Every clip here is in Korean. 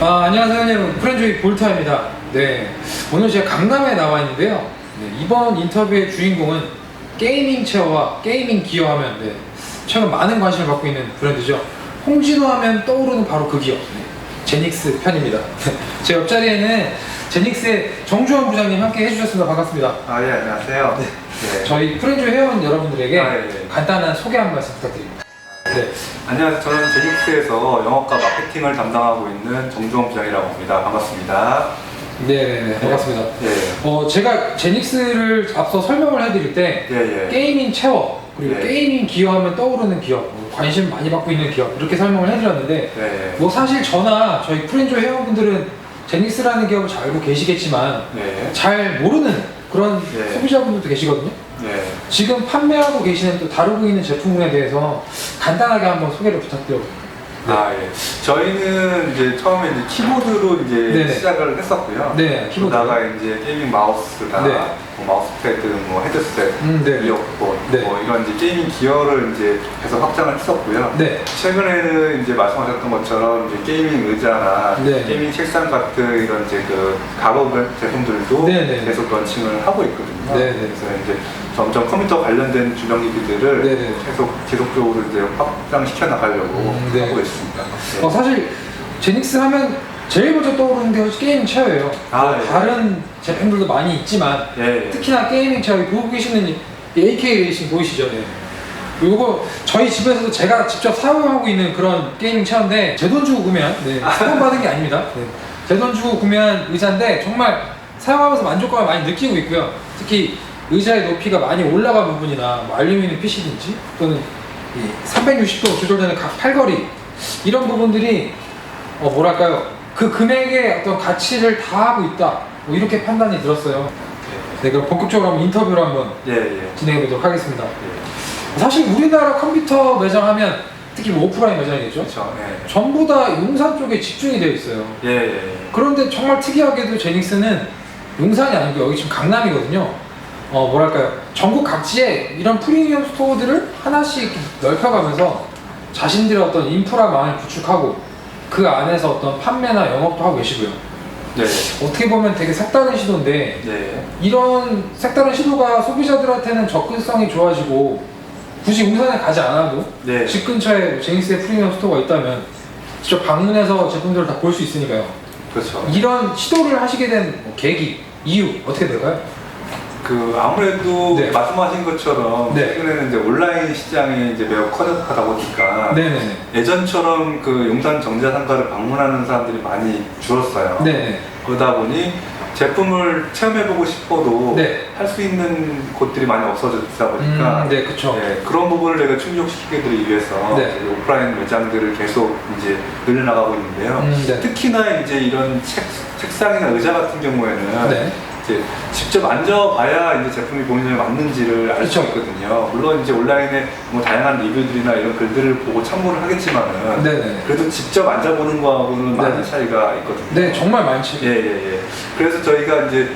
아, 안녕하세요 여러분. 프렌조이 볼타입니다. 네. 오늘 제가 강남에 나와 있는데요. 네, 이번 인터뷰의 주인공은 게이밍 체어와 게이밍 기어 하면 네, 최근 많은 관심을 받고 있는 브랜드죠. 홍진호 하면 떠오르는 바로 그 기업 네, 제닉스 편입니다. 제 옆자리에는 제닉스의 정주원 부장님 함께 해주셨습니다. 반갑습니다. 아, 예, 안녕하세요. 네. 저희 프렌조 회원 여러분들에게 아, 예, 예. 간단한 소개 한 말씀 부탁드립니다 네. 안녕하세요. 저는 제닉스에서 영업과 마케팅을 담당하고 있는 정주원 부장이라고 합니다. 반갑습니다. 네네네 반갑습니다 예, 어, 제가 제닉스를 앞서 설명을 해드릴 때 예, 예. 게이밍 체어 그리고 네. 게이밍 기어하면 떠오르는 기업 뭐 관심 많이 받고 있는 기업 이렇게 설명을 해드렸는데 예, 예. 뭐 사실 저나 저희 프렌조 회원분들은 제닉스라는 기업을 잘 알고 계시겠지만 네. 잘 모르는 그런 네. 소비자분들도 계시거든요 네. 지금 판매하고 계시는 또 다루고 있는 제품군에 대해서 간단하게 한번 소개를 부탁드려요 아, 예. 저희는 이제 처음에 이제 키보드로 이제 네네. 시작을 했었고요. 네, 키보드. 그러다가 이제 게이밍 마우스다, 네. 뭐 마우스 패드, 뭐 헤드셋, 음, 네. 이어폰, 네. 뭐 이런 이제 게이밍 기어를 이제 계속 확장을 했었고요. 네 최근에는 이제 말씀하셨던 것처럼 이제 게이밍 의자나 네. 게이밍 책상 같은 이런 이제 그 가구 제품들도 네, 네. 계속 런칭을 하고 있거든요. 네, 네. 그래서 이제 점점 컴퓨터 관련된 주변기기들을 네, 네. 계속 지속적으로 이제 확장시켜 나가려고 음, 네. 하고 있습니다. 네. 어, 사실 제닉스 하면 제일 먼저 떠오르는 게 게임 체어예요 아, 예. 다른 제품들도 많이 있지만 예, 예. 특히나 게이밍 체어 보고 계시는 이 AK 레이싱 보이시죠? 네. 요거 저희 집에서도 제가 직접 사용하고 있는 그런 게이밍 체어인데 제 돈 주고 구매한 네, 사용 받은 게 아닙니다. 네. 제돈 주고 구매한 의자인데 정말 사용하면서 만족감을 많이 느끼고 있고요. 특히 의자의 높이가 많이 올라간 부분이나 뭐 알루미늄 핏이든지 또는 이 360도 조절되는 각 팔걸이 이런 부분들이 어 뭐랄까요 그 금액의 어떤 가치를 다 하고 있다 뭐 이렇게 판단이 들었어요. 네 그럼 본격적으로 한번 인터뷰를 한번 예, 예. 진행해 보도록 하겠습니다. 예. 사실 우리나라 컴퓨터 매장 하면 특히 뭐 오프라인 매장이겠죠. 그렇죠. 예. 전부 다 용산 쪽에 집중이 되어 있어요. 예, 예, 예. 그런데 정말 특이하게도 제닉스는 용산이 아니고 여기 지금 강남이거든요. 어 뭐랄까요 전국 각지에 이런 프리미엄 스토어들을 하나씩 넓혀가면서 자신들의 어떤 인프라 망을 구축하고 그 안에서 어떤 판매나 영업도 하고 계시고요. 네. 어떻게 보면 되게 색다른 시도인데 네. 이런 색다른 시도가 소비자들한테는 접근성이 좋아지고 굳이 용산에 가지 않아도 네. 집 근처에 제닉스의 프리미엄 스토어가 있다면 직접 방문해서 제품들을 다 볼 수 있으니까요. 그렇죠. 이런 시도를 하시게 된뭐 계기, 이유 어떻게 될까요? 그 아무래도 네. 말씀하신 것처럼 네. 최근에는 이제 온라인 시장이 이제 매우 커졌다 보니까 네네네. 예전처럼 그 용산 정자상가를 방문하는 사람들이 많이 줄었어요. 네네. 그러다 보니 제품을 체험해보고 싶어도 네. 할 수 있는 곳들이 많이 없어졌다 보니까 음, 네, 그쵸. 네, 그런 부분을 내가 충족시키기 위해서 네. 오프라인 매장들을 계속 이제 늘려나가고 있는데요. 음, 네. 특히나 이제 이런 책, 책상이나 의자 같은 경우에는 네. 이제 직접 앉아봐야 이제 제품이 본인에 맞는지를 알수 그쵸. 있거든요. 물론 이제 온라인에 뭐 다양한 리뷰들이나 이런 글들을 보고 참고를 하겠지만은 네네. 그래도 직접 앉아보는 거하고는 많은 네. 차이가 있거든요. 네, 정말 많죠. 예, 예, 예. 그래서 저희가 이제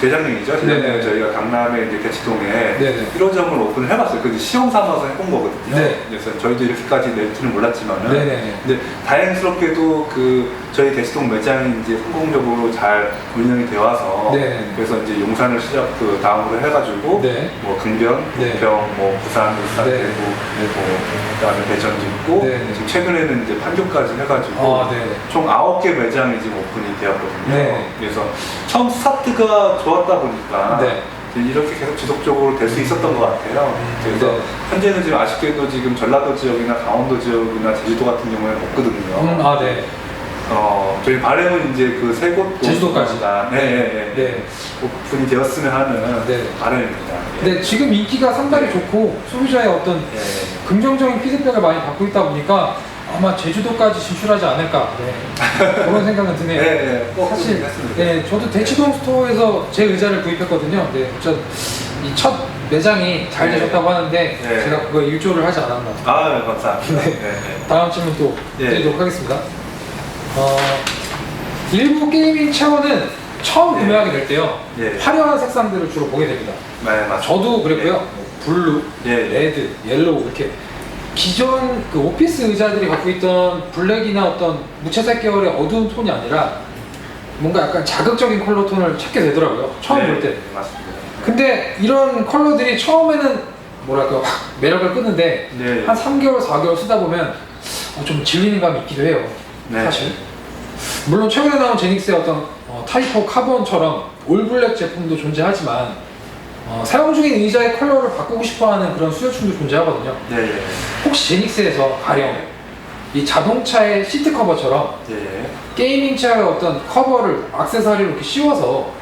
재작년이죠. 재작년에 네네. 저희가 강남의 이제 대치동에 네네. 1호점을 오픈을 해봤어요. 그 시험 삼아서 해본 거거든요. 네. 그래서 저희도 이렇게까지 낼 줄은 몰랐지만은. 네네네. 근데 다행스럽게도 그 저희 대치동 매장이 이제 성공적으로 잘 운영이 되어 와서 네네. 그래서 이제 용산을 시작 그 다음으로 해가지고 네. 뭐 강변, 네. 부평, 뭐 부산, 울산, 네. 대구, 뭐 그다음에 대전도 있고 네네. 지금 최근에는 이제 판교까지 해가지고 아, 네. 총 9개 매장이 지금 오픈이 되었거든요. 네. 그래서 처음 스타트가 좋았다 보니까 네. 이렇게 계속 지속적으로 될 수 있었던 것 같아요. 그래서 네. 현재는 지금 아쉽게도 지금 전라도 지역이나 강원도 지역이나 제주도 같은 경우에는 없거든요. 음, 아, 네. 어, 저희 바람은 이제 그 세 곳 제주도까지. 네, 네, 네. 네. 오픈이 되었으면 하는 네. 바람입니다. 예. 근데 지금 인기가 상당히 좋고 소비자의 어떤 예. 긍정적인 피드백을 많이 받고 있다 보니까 아마 제주도까지 진출하지 않을까 네. 그런 생각은 드네요. 네, 네. 꼭 사실. 네, 저도 대치동 스토어에서 제 의자를 구입했거든요. 네, 이첫 매장이 잘 네. 되셨다고 하는데 네. 제가 그거에 일조를 하지 않았나. 아, 네, 감사합니다. 네. 네. 네. 다음 질문 또 예. 드리도록 하겠습니다. 어, 일부 게이밍 체어는 처음 예. 구매하게 될 때요. 예. 화려한 색상들을 주로 보게 됩니다. 네, 맞습니다. 저도 그랬고요. 뭐 블루, 예, 예. 레드, 옐로우 이렇게 기존 그 오피스 의자들이 갖고 있던 블랙이나 어떤 무채색 계열의 어두운 톤이 아니라 뭔가 약간 자극적인 컬러 톤을 찾게 되더라고요. 처음 볼 때. 네, 맞습니다. 근데 이런 컬러들이 처음에는 뭐랄까 확 매력을 끄는데 네. 한 3개월, 4개월 쓰다 보면 어, 좀 질리는 감이 있기도 해요. 네. 사실. 물론 최근에 나온 제닉스의 어떤 어, 타이포 카본처럼 올블랙 제품도 존재하지만 어, 사용 중인 의자의 컬러를 바꾸고 싶어하는 그런 수요층도 존재하거든요. 네, 네. 혹시 제닉스에서 가령 이 자동차의 시트 커버처럼 네. 게이밍 체어의 어떤 커버를 악세사리로 이렇게 씌워서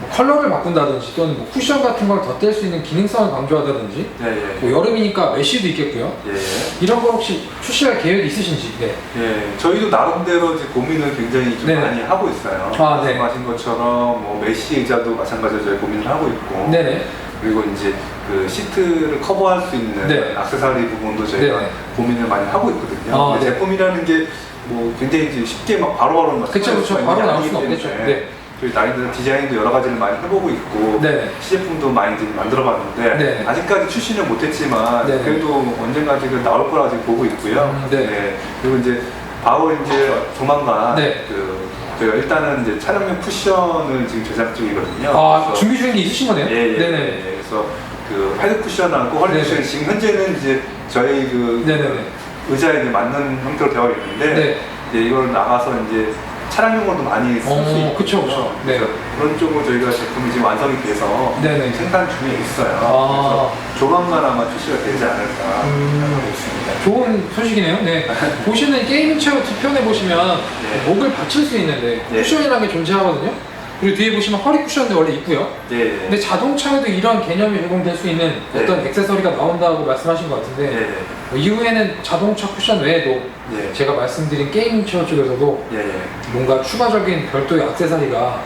뭐 컬러를 바꾼다든지 또는 뭐 쿠션 같은 걸 덧댈 수 있는 기능성을 강조하다든지 네, 네. 뭐 여름이니까 메쉬도 있겠고요. 예. 이런 걸 혹시 출시할 계획이 있으신지? 네. 예, 저희도 나름대로 이제 고민을 굉장히 좀 네. 많이 하고 있어요. 아, 네. 말씀하신 것처럼 뭐 메시 의자도 마찬가지로 저희 고민을 하고 있고, 네네. 그리고 이제 그 시트를 커버할 수 있는 네. 액세서리 부분도 저희가 네네. 고민을 많이 하고 있거든요. 아, 근데 네. 제품이라는 게 뭐 굉장히 이제 쉽게 막 바로바로 막 그쵸, 그쵸. 바로 게 나올 수는 없겠죠. 네. 저희 나름대로 디자인도 여러 가지를 많이 해보고 있고 네네. 시제품도 많이 이제 만들어봤는데 네. 아직까지 출시는 못했지만 네. 그래도 언젠가 지금 나올 거라 지금 보고 있고요. 음, 네. 그리고 이제 바로 이제 조만간 네. 그 저희가 일단은 이제 촬영용 쿠션을 지금 제작 중이거든요. 아, 그래서 준비 중인 게 있으신 거네요? 예, 예, 네네. 예. 그래서 그 헤드 쿠션하고 허리 네네. 쿠션 지금 현재는 이제 저희 그 네네네. 의자에 이제 맞는 형태로 되어 있는데 네. 이제 이걸 나가서 이제 차량용으로도 많이 쓸 수 어, 있고 그쵸, 그쵸. 네. 그런 쪽으로 저희가 제품이 지금 완성이 돼서 네네. 생산 중에 있어요. 아. 그래서 조만간 아마 출시가 되지 않을까 음. 생각하고 있습니다. 좋은 소식이네요. 네. 보시는 게이밍 체어 뒤편에 보시면 네. 목을 받칠 수 있는데 네. 쿠션이라는 게 존재하거든요. 그리고 뒤에 보시면 허리 쿠션도 원래 있고요. 네. 근데 자동차에도 이런 개념이 적용될 수 있는 네. 어떤 액세서리가 나온다고 말씀하신 것 같은데 네. 뭐 이후에는 자동차 쿠션 외에도 네. 제가 말씀드린 게이밍 체어 쪽에서도 예, 예. 뭔가 추가적인 별도의 액세서리가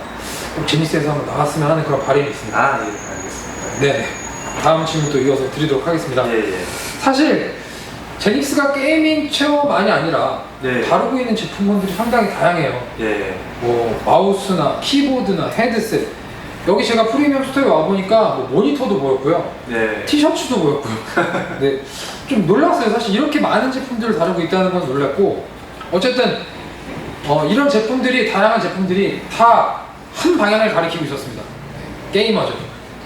꼭 제니스에서 한번 나왔으면 하는 그런 바람이 있습니다. 아, 예, 알겠습니다. 네. 다음 질문 또 이어서 드리도록 하겠습니다. 예, 예. 사실 제닉스가 게이밍 체어만이 아니라 네. 다루고 있는 제품군들이 상당히 다양해요. 예, 뭐 마우스나 키보드나 헤드셋 여기 제가 프리미엄 스토어에 와 보니까 뭐 모니터도 보였고요, 네. 티셔츠도 보였고요. 네, 좀 놀랐어요. 사실 이렇게 많은 제품들을 다루고 있다는 건 놀랐고 어쨌든 어, 이런 제품들이 다양한 제품들이 다 한 방향을 가리키고 있었습니다. 네, 게이머죠.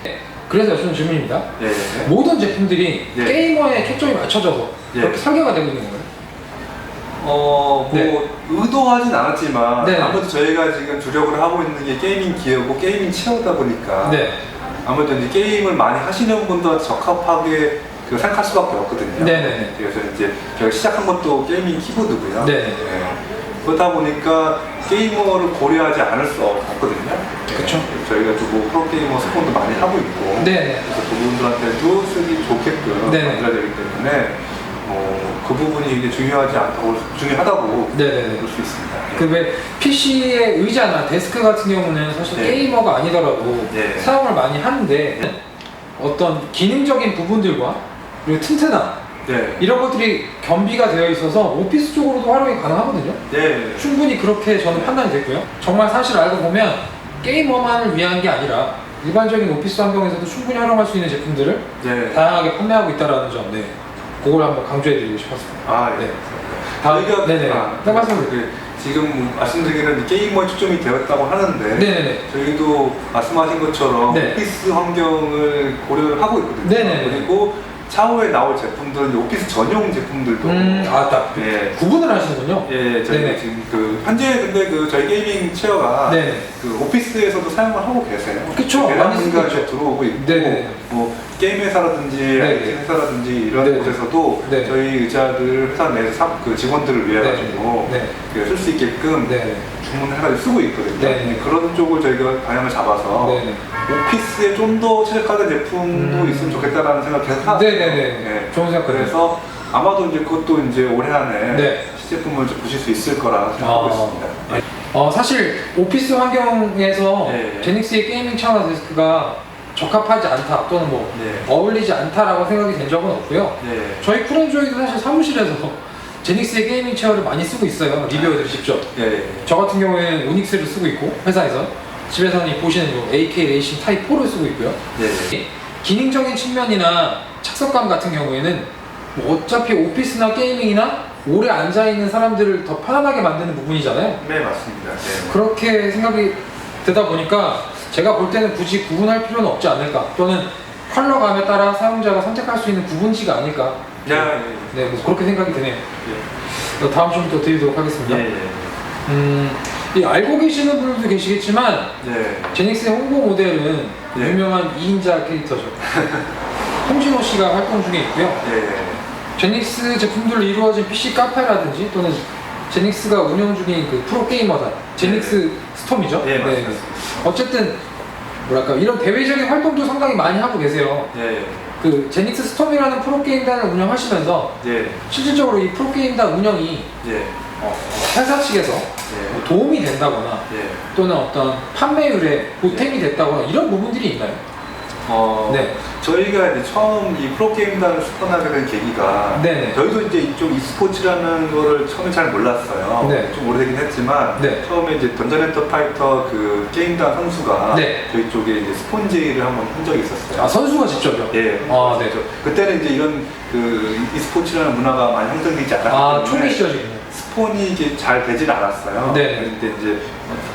네, 그래서 여쭤는 질문입니다. 예, 예. 모든 제품들이 네. 게이머에 초점이 맞춰져서 네. 그렇게 설계가 되고 있는 건가요? 어, 뭐, 네. 의도하진 않았지만, 네. 아무래도 저희가 지금 주력을 하고 있는 게 게이밍 기어고 게이밍 체어다 보니까, 네. 아무래도 이제 게임을 많이 하시는 분들 적합하게 그 생각할 수밖에 없거든요. 네네네. 그래서 이제 저희가 시작한 것도 게이밍 키보드고요. 네네. 그러다 보니까 게이머를 고려하지 않을 수 없거든요. 그쵸. 저희가 또뭐 프로 게이머 스폰도 많이 하고 있고, 네네. 그래서 그분들한테도 쓰기 좋게끔 네네. 만들어야 되기 때문에 뭐, 그 부분이 굉장히 중요하지 않다고 중요하다고 네네네. 볼 수 있습니다. 그왜 PC의 의자나 데스크 같은 경우는 사실 네. 게이머가 아니더라도 네. 사용을 많이 하는데 어떤 기능적인 부분들과 그리고 튼튼함 네. 이런 것들이 겸비가 되어 있어서 오피스 쪽으로도 활용이 가능하거든요. 네. 충분히 그렇게 저는 판단이 됐고요. 정말 사실 알고 보면 게이머만을 위한 게 아니라 일반적인 오피스 환경에서도 충분히 활용할 수 있는 제품들을 네. 다양하게 판매하고 있다는 점, 네. 그걸 한번 강조해드리고 싶었습니다. 아, 예. 네. 저희가 네네. 아, 네, 말씀하세요. 그 지금 말씀드리기는 게이머에 초점이 되었다고 하는데 네네네. 저희도 말씀하신 것처럼 네. 오피스 환경을 고려를 하고 있거든요. 네네네. 그리고 차후에 나올 제품들은 오피스 전용 제품들도 음, 아, 딱. 예. 구분을 하시는군요. 예, 저희 네네. 지금 그 현재 근데 그 저희 게이밍 체어가 네. 그 오피스에서도 사용을 하고 계세요. 그쵸, 대량 많이 쓰고 있죠. 들어오고 있고 네네. 뭐 게임 회사라든지 네네. IT 회사라든지 이런 네네. 곳에서도 네. 저희 의자들 회사 내에서 사- 그 직원들을 위해 가지고 네. 쓸 수 있게끔 네. 주문을 해가지고 쓰고 있거든요. 네네. 그런 쪽을 저희가 방향을 잡아서 네네. 오피스에 좀 더 최적화된 제품도 음. 있으면 좋겠다라는 생각 계속 하고 네네네. 좋은 생각 그래서 아마도 이제 그것도 이제 올해 안에 네. 시제품을 좀 보실 수 있을 거라 생각하고 아. 있습니다. 네. 어, 사실 오피스 환경에서 네. 제닉스의 게이밍 차나 데스크가 적합하지 않다 또는 뭐 네. 어울리지 않다라고 생각이 된 적은 없고요. 네. 저희 쿨앤조이도 사실 사무실에서 제닉스의 게이밍 체어를 많이 쓰고 있어요. 리뷰어들 직접. 예. 저 같은 경우에는 오닉스를 쓰고 있고 회사에서 집에서는 이 보시는 요 AK 레이싱 타입 4를 쓰고 있고요. 네. 기능적인 측면이나 착석감 같은 경우에는 뭐 어차피 오피스나 게이밍이나 오래 앉아 있는 사람들을 더 편안하게 만드는 부분이잖아요. 네 맞습니다. 네. 그렇게 생각이 되다 보니까 제가 볼 때는 굳이 구분할 필요는 없지 않을까 또는 컬러감에 따라 사용자가 선택할 수 있는 구분지가 아닐까 야, 예, 네뭐 그렇게 생각이 드네요 예. 다음 질문 또 드리도록 하겠습니다 예, 예. 음, 이 알고 계시는 분들도 계시겠지만 네. 제닉스의 홍보 모델은 네. 유명한 2인자 캐릭터죠 홍진호 씨가 활동 중에 있고요 예, 예. 제닉스 제품들로 이루어진 PC 카페라든지 또는 제닉스가 운영 중인 그 프로게이머단 제닉스 스톰이죠 네, 맞습니다. 어쨌든 뭐랄까 이런 대외적인 활동도 상당히 많이 하고 계세요. 예, 그 제닉스 스톰이라는 프로게임단을 운영하시면서 예, 실질적으로 이 프로게임단 운영이 예, 어, 회사 측에서 예, 뭐 도움이 된다거나 예. 또는 어떤 판매율에 보탬이 됐다거나 이런 부분들이 있나요? 어, 네. 저희가 이제 처음 이 프로게임단을 수반하게 된 계기가 네네. 저희도 이제 이쪽 e스포츠라는 거를 처음에 잘 몰랐어요. 네. 좀 오래되긴 했지만 네. 처음에 이제 던전앤터 파이터 그 게임단 선수가 네. 저희 쪽에 이제 스폰지를 한번 한 적이 있었어요. 아 선수가 직접요? 예. 아 네. 그때는 이제 이런 그 e스포츠라는 문화가 많이 형성되지 않았기 아 때문에 초기 시절이군요. 스폰이 이제 잘 되질 않았어요. 네. 그때 이제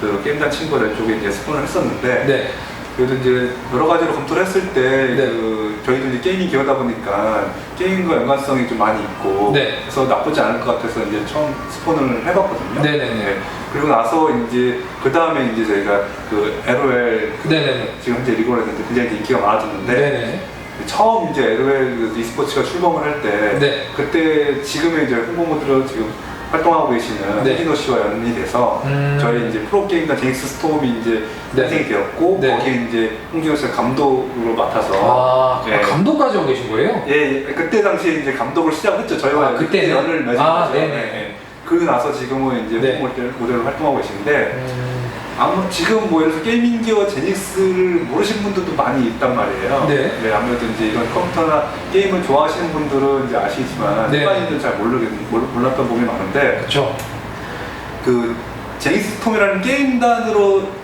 그 게임단 친구들 쪽에 이제 스폰을 했었는데 네. 그래도 이제 여러 가지로 검토를 했을 때 네. 그 저희도 이제 게임이 기여다 보니까 게임과 연관성이 좀 많이 있고 네. 그래서 나쁘지 않을 것 같아서 이제 처음 스폰을 해봤거든요. 네네네. 그리고 나서 이제 그 다음에 이제 저희가 그 LOL 그 네네네. 지금 현재 리그원에서 굉장히 인기가 많아졌는데 네네. 처음 이제 LOL 그 e스포츠가 출범을 할 때 네. 그때 지금의 이제 홍보 모드로 지금 활동하고 계시는 네. 홍진호 씨와 연이 돼서 음. 저희 이제 프로게임과 제닉스 스톰이 이제 네. 탄생이 되었고 네. 거기에 이제 홍진호 씨가 감독으로 맡아서 아, 예. 아, 감독까지 하고 계신 거예요? 예, 예, 그때 당시에 이제 감독을 시작했죠. 저희가 아, 그때는? 연을 맺은 아, 거죠. 네네. 예, 예. 그러고 나서 지금은 이제 네. 홍보 모델- 모델로 활동하고 계신데 음, 아무 지금 뭐 예를 들어서 게이밍 기어 제닉스를 모르시는 분들도 많이 있단 말이에요. 네. 아무래도 이제 이런 컴퓨터나 게임을 좋아하시는 분들은 이제 아시지만 네. 일반인들은 잘 모르겠 몰- 몰랐던 부분이 많은데 그렇죠. 그 제닉스 톰이라는 게임단으로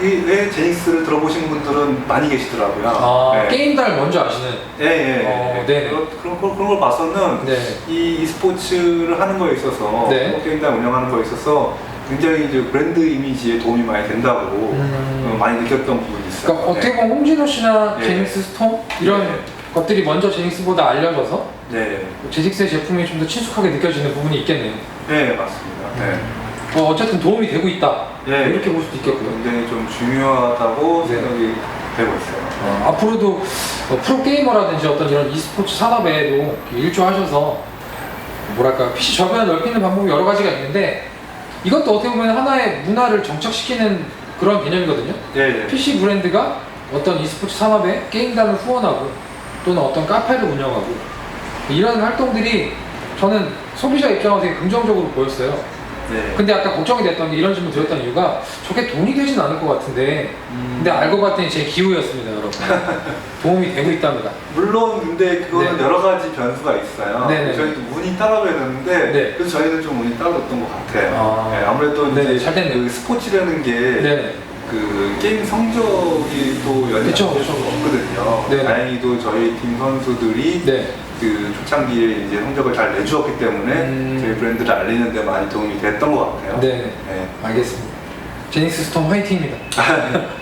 이- 왜 제닉스를 들어보신 분들은 많이 계시더라고요. 아, 예. 게임단을 먼저 아시는. 예, 예, 어, 예. 네네. 그런, 그런, 걸- 그런 걸 봐서는 네. 이 e스포츠를 하는 거에 있어서 네. 게임단 운영하는 거에 있어서 굉장히 이제 브랜드 이미지에 도움이 많이 된다고 음. 어, 많이 느꼈던 부분이 있어요. 그러니까 어떻게 보면 홍진호 씨나 네. 제닉스 스톰 이런 네. 것들이 먼저 제닉스보다 알려져서 네, 제닉스의 제품이 좀 더 친숙하게 느껴지는 부분이 있겠네요. 네 맞습니다. 네. 어, 어쨌든 도움이 되고 있다. 네. 이렇게 볼 수도 있겠고요. 굉장히 좀 중요하다고 네. 생각이 되고 있어요. 어, 앞으로도 어, 프로게이머라든지 어떤 이런 e스포츠 산업에도 일조하셔서 뭐랄까 PC 저변을 넓히는 방법이 여러 가지가 있는데 이것도 어떻게 보면 하나의 문화를 정착시키는 그런 개념이거든요. 예, 예. PC 브랜드가 어떤 e스포츠 산업에 게임단을 후원하고 또는 어떤 카페를 운영하고 이런 활동들이 저는 소비자 입장에서 되게 긍정적으로 보였어요. 네. 근데 아까 걱정이 됐던 게 이런 질문 드렸던 이유가 저게 돈이 되진 않을 것 같은데 음. 근데 알고 봤더니 제 기호였습니다 여러분 도움이 되고 있답니다 물론 근데 그거는 네. 여러 가지 변수가 있어요. 네네. 저희도 운이 따라가야 되는데 네. 그래서 저희는 좀 운이 따라줬던 것 같아요. 아. 네, 아무래도 네네, 이제 잘 됐네요. 그 스포츠라는 게 네네 그 게임 성적이 또 연이 그쵸. 없거든요. 네네. 다행히도 저희 팀 선수들이 네 그 초창기에 이제 성적을 잘 내주었기 때문에 음. 저희 브랜드를 알리는 데 많이 도움이 됐던 것 같아요. 네. 네. 알겠습니다 제닉스 스톰 화이팅입니다